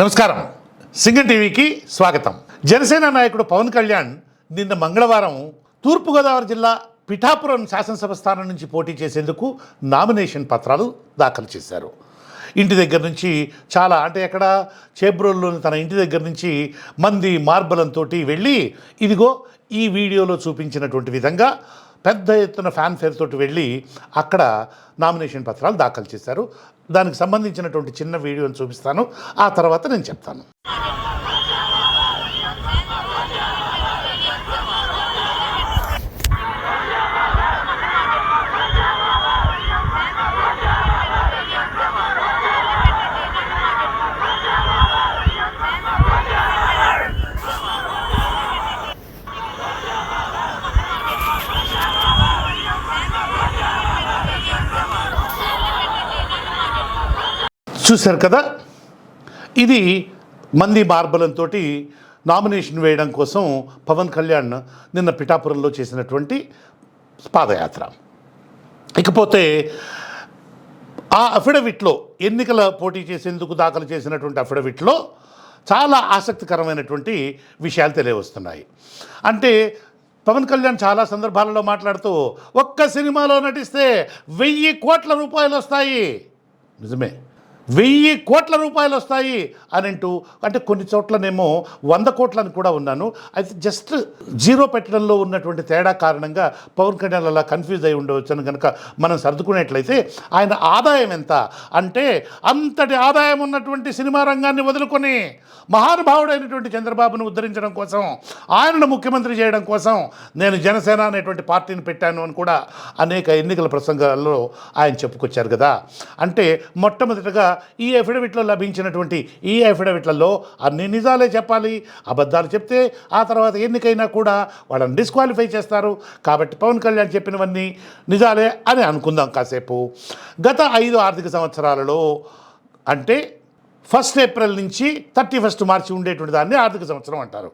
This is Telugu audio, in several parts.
నమస్కారం. సింగం టీవీకి స్వాగతం. జనసేన నాయకుడు పవన్ కళ్యాణ్ నిన్న మంగళవారం తూర్పుగోదావరి జిల్లా పిఠాపురం శాసనసభ స్థానం నుంచి పోటీ చేసేందుకు నామినేషన్ పత్రాలు దాఖలు చేశారు. ఇంటి దగ్గర నుంచి చాలా అంటే ఎక్కడ చేబ్రోల్లోని తన ఇంటి దగ్గర నుంచి మంది మార్బలంతో వెళ్ళి ఇదిగో ఈ వీడియోలో చూపించినటువంటి విధంగా పెద్ద ఎత్తున ఫ్యాన్ ఫేర్ తోటి వెళ్ళి అక్కడ నామినేషన్ పత్రాలు దాఖలు చేశారు. దానికి సంబంధించినటువంటి చిన్న వీడియోని చూపిస్తాను. ఆ తర్వాత నేను చెప్తాను. చూశారు కదా? ఇది మంది మార్బలంతో నామినేషన్ వేయడం కోసం పవన్ కళ్యాణ్ నిన్న పిఠాపురంలో చేసినటువంటి పాదయాత్ర. ఇకపోతే ఆ అఫిడవిట్లో ఎన్నికల పోటీ చేసేందుకు దాఖలు చేసినటువంటి అఫిడవిట్లో చాలా ఆసక్తికరమైనటువంటి విషయాలు తెలియవస్తున్నాయి. అంటే పవన్ కళ్యాణ్ చాలా సందర్భాలలో మాట్లాడుతూ ఒక్క సినిమాలో నటిస్తే వెయ్యి కోట్ల రూపాయలు వస్తాయి నిజమే. వెయ్యి కోట్ల రూపాయలు వస్తాయి అని అంటూ అంటే కొన్ని చోట్లనేమో వంద కోట్లని కూడా ఉన్నాను. అయితే జస్ట్ జీరో పెట్టడంలో ఉన్నటువంటి తేడా కారణంగా పవన్ కళ్యాణ్ అలా కన్ఫ్యూజ్ అయి ఉండవచ్చని కనుక మనం సర్దుకునేట్లయితే ఆయన ఆదాయం ఎంత? అంటే అంతటి ఆదాయం ఉన్నటువంటి సినిమా రంగాన్ని వదులుకొని మహానుభావుడైనటువంటి చంద్రబాబును ఉద్ధరించడం కోసం ఆయనను ముఖ్యమంత్రి చేయడం కోసం నేను జనసేన అనేటువంటి పార్టీని పెట్టాను అని కూడా అనేక ఎన్నికల ప్రసంగాల్లో ఆయన చెప్పుకొచ్చారు కదా. అంటే మొట్టమొదటగా ఈ అఫిడవిట్లో లభించినటువంటి ఈ అఫిడవిట్లలో అన్ని నిజాలే చెప్పాలి. అబద్ధాలు చెప్తే ఆ తర్వాత ఎన్నికైనా కూడా వాళ్ళని డిస్క్వాలిఫై చేస్తారు. కాబట్టి పవన్ కళ్యాణ్ చెప్పినవన్నీ నిజాలే అని అనుకుందాం కాసేపు. గత ఐదు ఆర్థిక సంవత్సరాలలో అంటే ఫస్ట్ ఏప్రిల్ నుంచి థర్టీ ఫస్ట్ మార్చి ఉండేటువంటి దాన్ని ఆర్థిక సంవత్సరం అంటారు.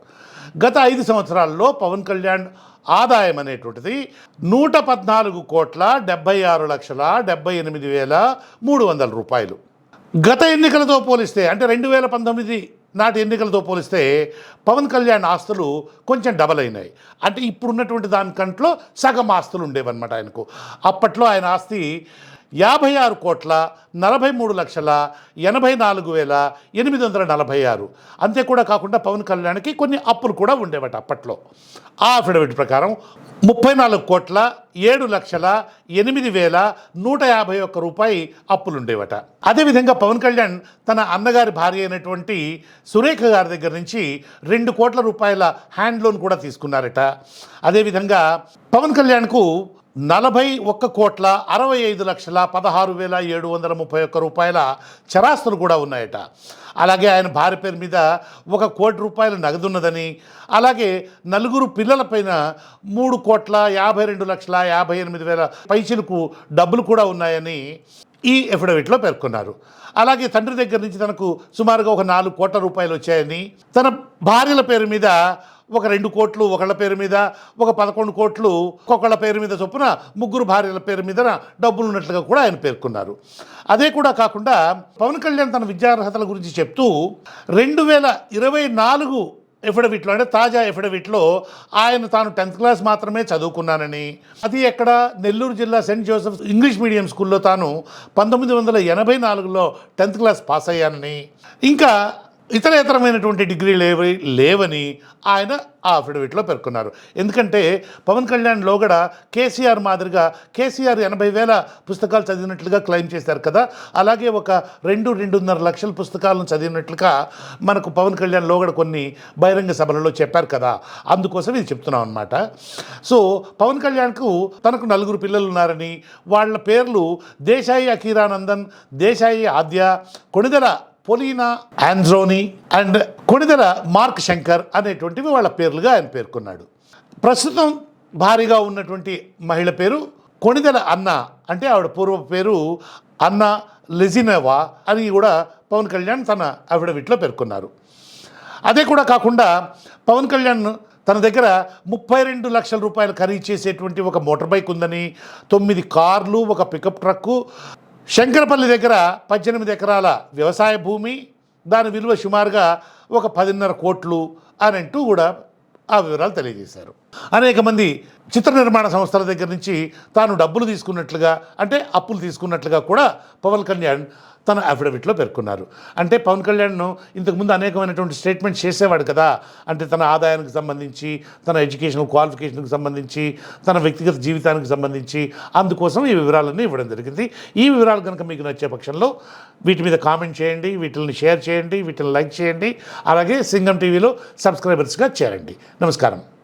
గత ఐదు సంవత్సరాల్లో పవన్ కళ్యాణ్ ఆదాయం అనేటువంటిది నూట పద్నాలుగు కోట్ల డెబ్బై ఆరు లక్షల డెబ్బై ఎనిమిది వేల మూడు వందల రూపాయలు. గత ఎన్నికలతో పోలిస్తే అంటే రెండు వేల పంతొమ్మిది నాటి ఎన్నికలతో పోలిస్తే పవన్ కళ్యాణ్ ఆస్తులు కొంచెం డబల్ అయినాయి. అంటే ఇప్పుడున్నటువంటి దానికంట్లో సగం ఆస్తులు ఉండేవన్నమాట ఆయనకు. అప్పట్లో ఆయన ఆస్తి యాభై ఆరు కోట్ల నలభై మూడు లక్షల ఎనభై నాలుగు వేల ఎనిమిది వందల నలభై ఆరు. అంతే కూడా కాకుండా పవన్ కళ్యాణ్కి కొన్ని అప్పులు కూడా ఉండేవట అప్పట్లో. ఆ అఫిడవిట్ ప్రకారం ముప్పై నాలుగు కోట్ల ఏడు లక్షల ఎనిమిది వేల నూట యాభై ఒక్క రూపాయి అప్పులు ఉండేవట అదేవిధంగా పవన్ కళ్యాణ్ తన అన్నగారి భార్య అయినటువంటి సురేఖ గారి దగ్గర నుంచి రెండు కోట్ల రూపాయల హ్యాండ్ లోన్ కూడా తీసుకున్నారట. అదేవిధంగా పవన్ కళ్యాణ్కు నలభై ఒక్క కోట్ల అరవై ఐదు లక్షల పదహారు వేల ఏడు వందల ముప్పై ఒక్క రూపాయల చరాస్తులు కూడా ఉన్నాయట. అలాగే ఆయన భార్య పేరు మీద ఒక కోటి రూపాయలు నగదున్నదని అలాగే నలుగురు పిల్లలపైన మూడు కోట్ల యాభై రెండు లక్షల యాభై ఎనిమిది వేల పైసలకు డబ్బులు కూడా ఉన్నాయని ఈ ఎఫిడవిట్లో పేర్కొన్నారు. అలాగే తండ్రి దగ్గర నుంచి తనకు సుమారుగా ఒక నాలుగు కోట్ల రూపాయలు వచ్చాయని తన భార్యల పేరు మీద ఒక రెండు కోట్లు ఒకళ్ళ పేరు మీద ఒక పదకొండు కోట్లు ఒక్కొక్కళ్ళ పేరు మీద చొప్పున ముగ్గురు భార్యల పేరు మీద డబ్బులు ఉన్నట్లుగా కూడా ఆయన పేర్కొన్నారు. అదే కూడా కాకుండా పవన్ కళ్యాణ్ తన విద్యార్హతల గురించి చెప్తూ రెండు వేల ఇరవై నాలుగు ఎఫిడవిట్లో అంటే తాజా ఎఫిడవిట్లో ఆయన తాను టెన్త్ క్లాస్ మాత్రమే చదువుకున్నానని. అది ఎక్కడ? నెల్లూరు జిల్లా సెయింట్ జోసెఫ్ ఇంగ్లీష్ మీడియం స్కూల్లో తాను పంతొమ్మిది వందల ఎనభై నాలుగులో టెన్త్ క్లాస్ పాస్ అయ్యానని. ఇంకా ఇతరేతరమైనటువంటి డిగ్రీ లేవి లేవని ఆయన ఆ అఫిడవిట్లో పేర్కొన్నారు. ఎందుకంటే పవన్ కళ్యాణ్ లోగడ కేసీఆర్ మాదిరిగా కేసీఆర్ ఎనభై వేల పుస్తకాలు చదివినట్లుగా క్లెయిమ్ చేశారు కదా. అలాగే ఒక రెండు రెండున్నర లక్షల పుస్తకాలను చదివినట్లుగా మనకు పవన్ కళ్యాణ్ లోగడ కొన్ని బహిరంగ సభలలో చెప్పారు కదా. అందుకోసం ఇది చెప్తున్నాం అనమాట సో పవన్ కళ్యాణ్కు తనకు నలుగురు పిల్లలు ఉన్నారని వాళ్ళ పేర్లు Desai Akira Nandan Desai Aadya Konidela Polina Androni and Konidela Mark Shankar అనేటువంటివి వాళ్ళ పేర్లుగా ఆయన పేర్కొన్నాడు. ప్రస్తుతం భారీగా ఉన్నటువంటి మహిళ పేరు కొణిదెల అన్న అంటే ఆవిడ పూర్వ పేరు అన్న లెజినవా అని కూడా పవన్ కళ్యాణ్ తన అఫిడవిట్లో పేర్కొన్నారు. అదే కూడా కాకుండా పవన్ కళ్యాణ్ తన దగ్గర ముప్పై రెండు లక్షల రూపాయలు ఖరీదు చేసేటువంటి ఒక మోటార్ బైక్ ఉందని తొమ్మిది కార్లు ఒక పికప్ ట్రక్కు శంకరపల్లి దగ్గర పద్దెనిమిది ఎకరాల వ్యవసాయ భూమి దాని విలువ సుమారుగా ఒక పదిన్నర కోట్లు అని అంటూ కూడా ఆ వివరాలు తెలియజేశారు. అనేక మంది చిత్ర నిర్మాణ సంస్థల దగ్గర నుంచి తాను డబ్బులు తీసుకున్నట్లుగా అంటే అప్పులు తీసుకున్నట్లుగా కూడా పవన్ కళ్యాణ్ తన అఫిడవిట్లో పేర్కొన్నారు. అంటే పవన్ కళ్యాణ్ను ఇంతకుముందు అనేకమైనటువంటి స్టేట్మెంట్ చేసేవాడు కదా. అంటే తన ఆదాయానికి సంబంధించి తన ఎడ్యుకేషన్ క్వాలిఫికేషన్కి సంబంధించి తన వ్యక్తిగత జీవితానికి సంబంధించి అందుకోసం ఈ వివరాలన్నీ ఇవ్వడం జరిగింది. ఈ వివరాలు కనుక మీకు నచ్చే పక్షంలో వీటి మీద కామెంట్ చేయండి వీటిని షేర్ చేయండి వీటిని లైక్ చేయండి అలాగే సింగం టీవీలో సబ్స్క్రైబర్స్గా చేరండి. నమస్కారం.